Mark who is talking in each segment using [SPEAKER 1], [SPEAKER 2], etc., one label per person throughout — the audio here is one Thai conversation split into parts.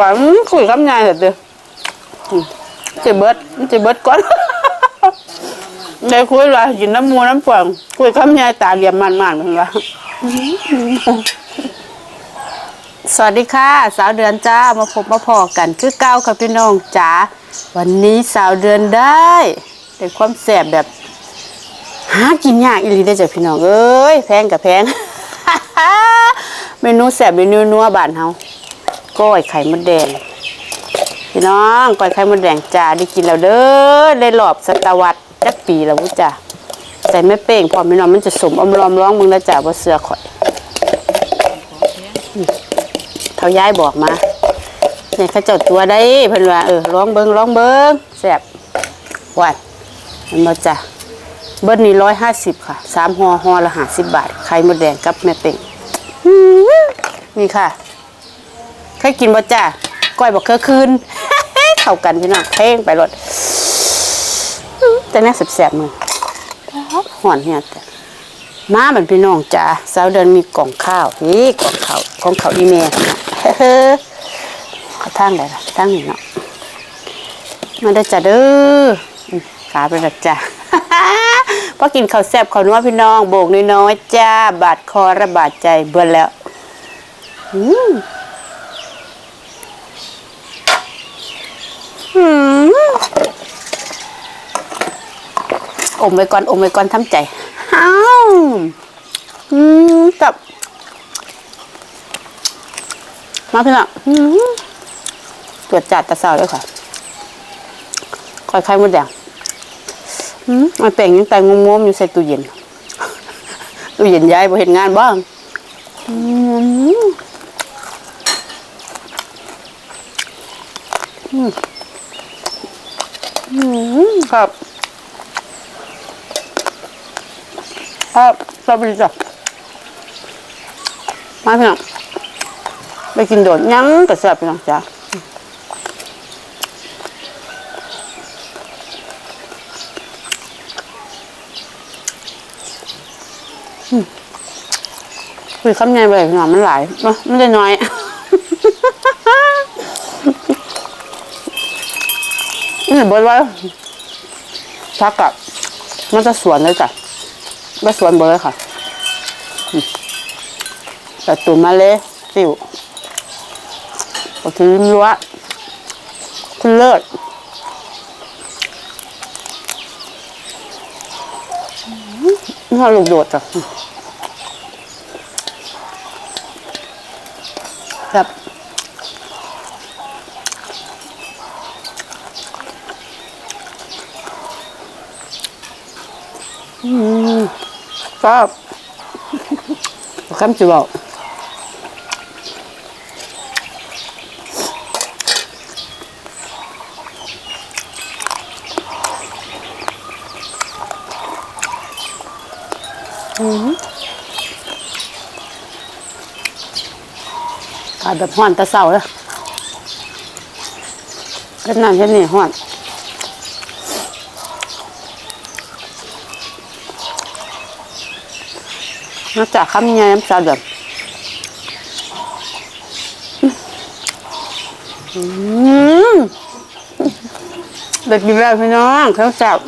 [SPEAKER 1] ว่าคุยคำยายเถอะเด้ออืมจะเบิดจะเบิดก่อนได้คุยว่ากินน้ำมูน้ำฝางคุยคำยายตาเหลี่ยมมันมันเหมือนว่าสวัสดีค่ะ สาวเดือนจ้ามาพบมาพอกันคือเก้ากับพี่น้องจ๋าวันนี้สาวเดือนได้ได้ความแสบแบบหากินยากอีหลีได้จ้ะพี่น้องเอ้ยแพงกับแพงเมนูแสบเมนูนัวบ้านเฮา ก้อยไข่มดแดง พี่น้องก้อยไข่มดแดงจ้าได้กินแล้วเด้อได้หลอบศตวรรษจักปีแล้ววุจ้าใส่แม่เป้งพอพี่น้องมันจะสมอมรอมร้องมึงแล้วจ้าบ่เสือข่อยเท่าย้ายบอกมาเนี่ยเขาเจ้าตัวได้เพิ่นว่าเออร้องเบิงร้องเบิงแซ่บว้ายมันมาจ้ะเบิ้ลนี่ร้อยห้าสิบค่ะสามห่อห่อละห้าสิบบาทไข่มดแดงกับแม่เป่งนี่ค่ะ เคยกินบ่จ้ะก้อยบอกเคยคืนเข้ากันพี่น้องเพ่งไปรถแต่แน่าแสบๆมือห่อนเนี่ยแต่มาเหมือนพี่น้องจ้าสาวเดินมีกล่องข้าวนี่กล่องข้าวของเขาอีเมลเฮ้อเขาทางไหนล่ะทางนี้เนาะมาได้จ้าเด้อขาไปแบบจ้าพอกินข้าวแซ่บข้าวนัวพี่น้องโบกน้อยๆจ้าบาดคอระบาดใจเบื่อแล้ว อืม อืมอมไว้ก่อนอมไว้ก่อนทำใจอ้าวอืมกับมาพี่น้องอืมตรวจจัดตะเสาด้วยค่ะคอยไข่มดแดงอืมมันแป่งยังแต่งงมๆอยู่ใส่ตู้เย็น ตู้เย็นย้ายบ่เห็นงานบ้างอืมอืมอืม ครับ ครับสวัสดีจ้ะมาพี่น้องไปกินโดดยั้งกับแซ่บพี่น้องจ้ะอืมคุยคำใหญ่ไปพี่อมันหลายเนอะมันได้น้อยนี่เบิดไว้ พักกับมันจะสวนเลยจ้ะไปสวนเบอร์ค่ะแต่ตุ่มมาเลยสิวก็คือรั้วคุณเลิศนี่ลูกโดดจ้ะครับ ครับคำจะบอกขายแบบห้อนตะเสาเลยก็นั่นแค่นี้ห้อน นอกจากคำยังน้ำซาดือดอืมเด็กดีแบบพี่น้องเขาแซ่บ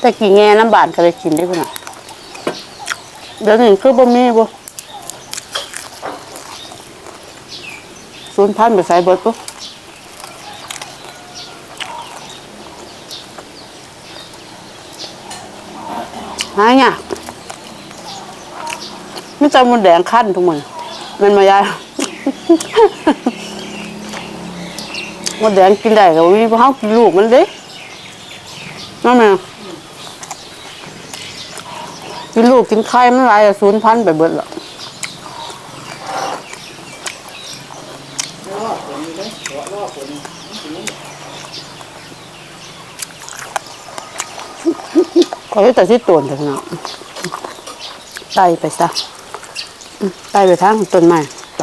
[SPEAKER 1] แต่กี่แง่น้ำบานก็เลยกินได้พี่น้องเดี๋ยวนี้คือบ่มีบ่ศูนย์พันไปใส่เบิดปุ๊หายากไม่จำมันแดงขั้นทุกมือมันมายายมดแดงกินได้ก็มีเฮากินลูกมันเด้นั่นแม่ กินลูกกินไข่มันหลายศูนย์พันไปเบิดล้วขอให้แต่ที่ตวนเถอะนาะไต่ไปซะไต่ไปทางต้นไม้ไป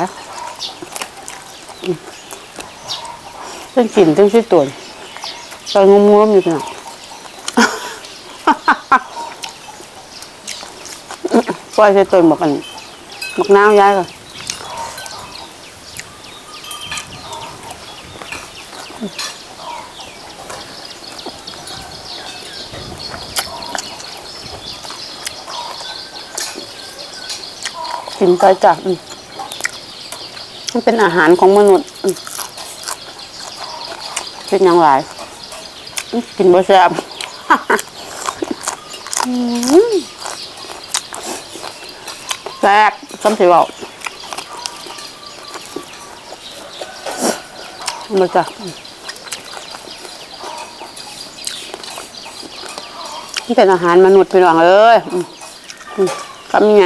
[SPEAKER 1] อืมต้องกินต้องที่ตวนตอนงมๆอยู่เนาะ ปล่อยใส่ต้นบักอันบักน้ำย้ายก่อนกินไปจ้ะมันเป็นอาหารของมนุษย์เป็นอย่างไรกินบ่แซ่บ ซ่บซ้ำสิเว่ามาจ้ะนี่เป็นอาหารมนุษย์พี่น้องเอ้ยทำยังไง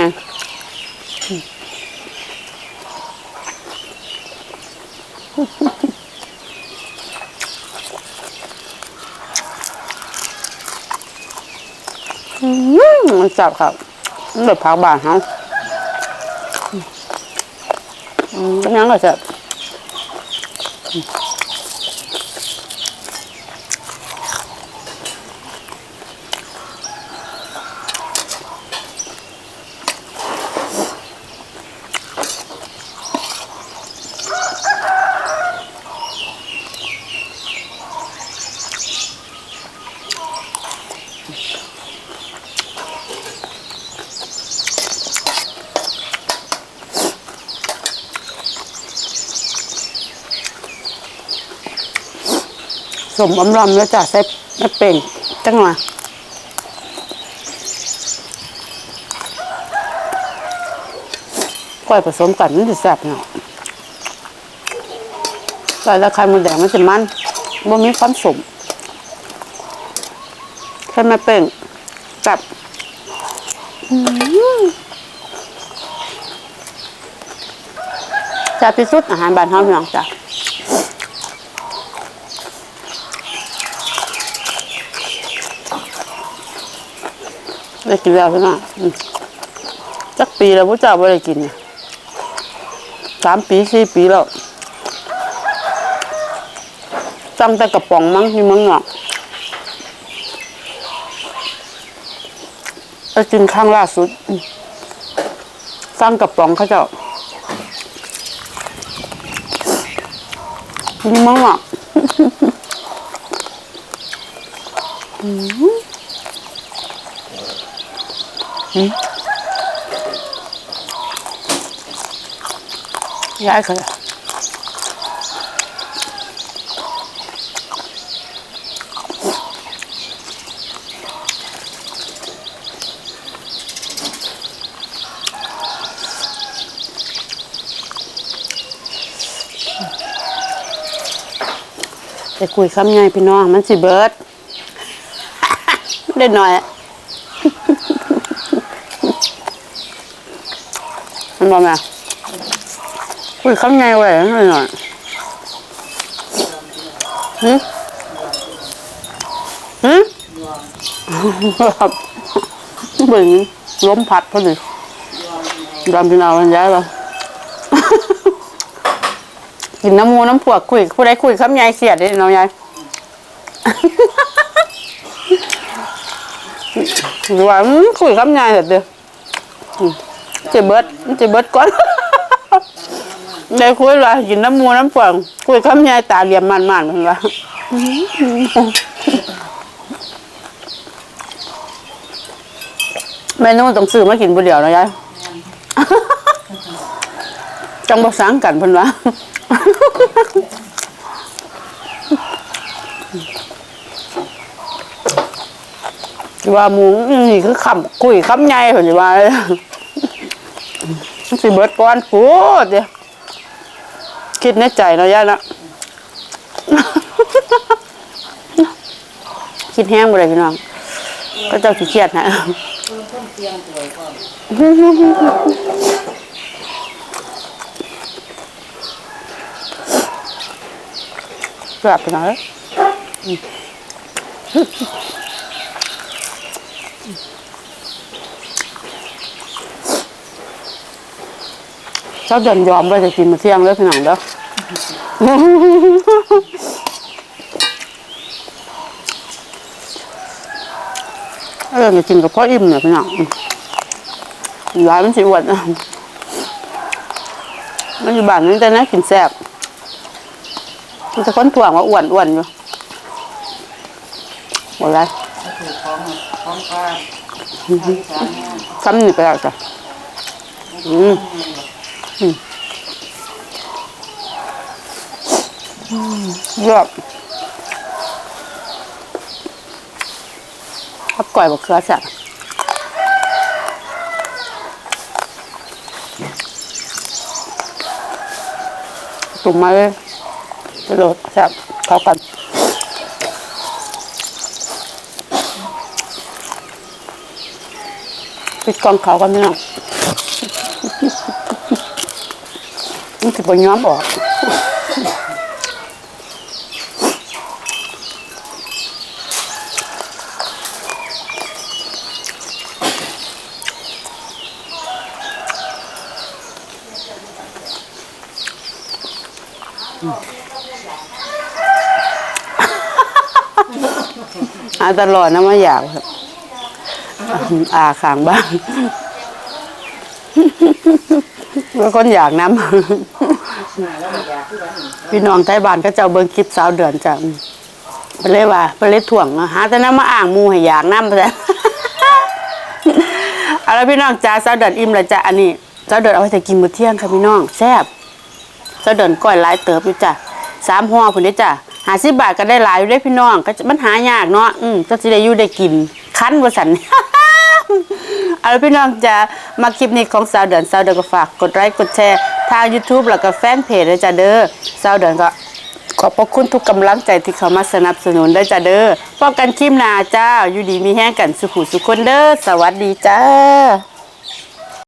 [SPEAKER 1] อืมมันจับครับมันแบบพักบานเขา อืมเป็นยังก็จะ สมอมรอมแล้วจ้ะใส่ไม่เป่งจังหวะก้อยผสมกันมันจะแซ่บเนาะใส่แล้วไข่มดแดงมันจะมันบ่มีความสมแค่ไม่เป่งกับจะพิสุดอาหารบ้านเฮาพี่น้องจ้ะ ได้กินแล้วใช่ไหมจักปีแล้วพระเจ้าไม่ได้กินสามปีสี่ปีแล้วตั้งแต่กระป๋องมั้งที่มืองนอกไปกินข้างล่าสุดสร้างกระป๋องเขาเจ้าที่มืองนอก ย้ายเขาไปคุยคำใหญ่พี่น้องมันสิเบิร์ดเล่นหน่อยอะ มันบอกแม่คุยคำใหญ่ไว้หน่อยหน่อยหืมหืมครับเบิ่งล้มพัดพอดีดำพี่น้องมันย้ายแล้วกินน้ำมูน้ำพวกคุยผู้ใดคุยคำใหญ่เสียดเด้น้องยายหรือว่าอืมคุยคำใหญ่เด็ดเด้อ จ็บเบิดจ็บเบิดก่อนได้คุยว่ากินน้ำมูน้ำพวกคุยคำใหญ่ตาเหลี่ยมมันมันมันว่าเมนูต้องซื้อมากินผู้เดียวนะยายจังบ่สังกันเพิ่นว่าว่าหมูนี่คือคำคุยคำใหญ่เพิ่นว่า มันสิเบิดก่อนพูดเด้อคิดในใจเนาะย่าเนาะคิดแห้งบ่ได้พี่น้อง ก็เจ้าขี้เกียจนะกลับไปหน่อย ชอบเดินยอมไปจะกินมาเที่ยงแล้วพี่น้องเด้อเออจะกินกับพ่ออิ่มเนี่ยพี่น้องร้ายมันสิอ้วนนะมันอยู่บ้านนี่แต่นะกินแซ่บมันจะค้นถ่วงว่าอ้วนอ้วนอยู่หมดไร
[SPEAKER 2] ถือของของกลาง
[SPEAKER 1] ซ้ำนี่ไปแล้วจ้ะอืมอืมอืม เยอะขับก่อยบักเขือแซ่บตุ่มมาเลยกระโดดแซ่บเข้ากันปิดกล้องเขากันพี่น้อง มันสิบย้อมออกอาตลอดนะมาอยากครับอาขางบ้าง แล้วคนอยากน้ำพี่น้องไทยบ้านก็เจ้าเบิ่งคลิปสาวเดือนจ้ะไปเลยว่าไปเลยถ่วงอะหาแต่น้ำมาอ่างมูให้อยากน้ำไปแล้วเอาละพี่น้องจ้าสาวเดือนอิ่มแล้วจ้ะอันนี้สาวเดือนเอาไว้แต่กินมื้อเที่ยงค่ะพี่น้องแซ่บสาวเดือนก้อยหลายเติบอยู่จ้ะสามห่อพุ่นเด้จ้ะหาสิบบาทก็ได้หลายอยู่เด้พี่น้องก็มันหายากเนาะอืมก็สิได้อยู่ได้กินคั้นว่าสัน เอาละพี่น้องจะมาคลิปนี้ของสาวเดือนสาวเดือนก็ฝากกดไลค์กดแชร์ทาง YouTube แล้วก็แฟนเพจด้วยจ้ะเด้อสาวเดือนก็ขอบพระคุณทุกกำลังใจที่เขามาสนับสนุนได้จ้ะเด้อพบกันคลิปหน้าจ้า อยู่ดีมีแห้งกันสุขุสุขคนเด้อสวัสดีจ้า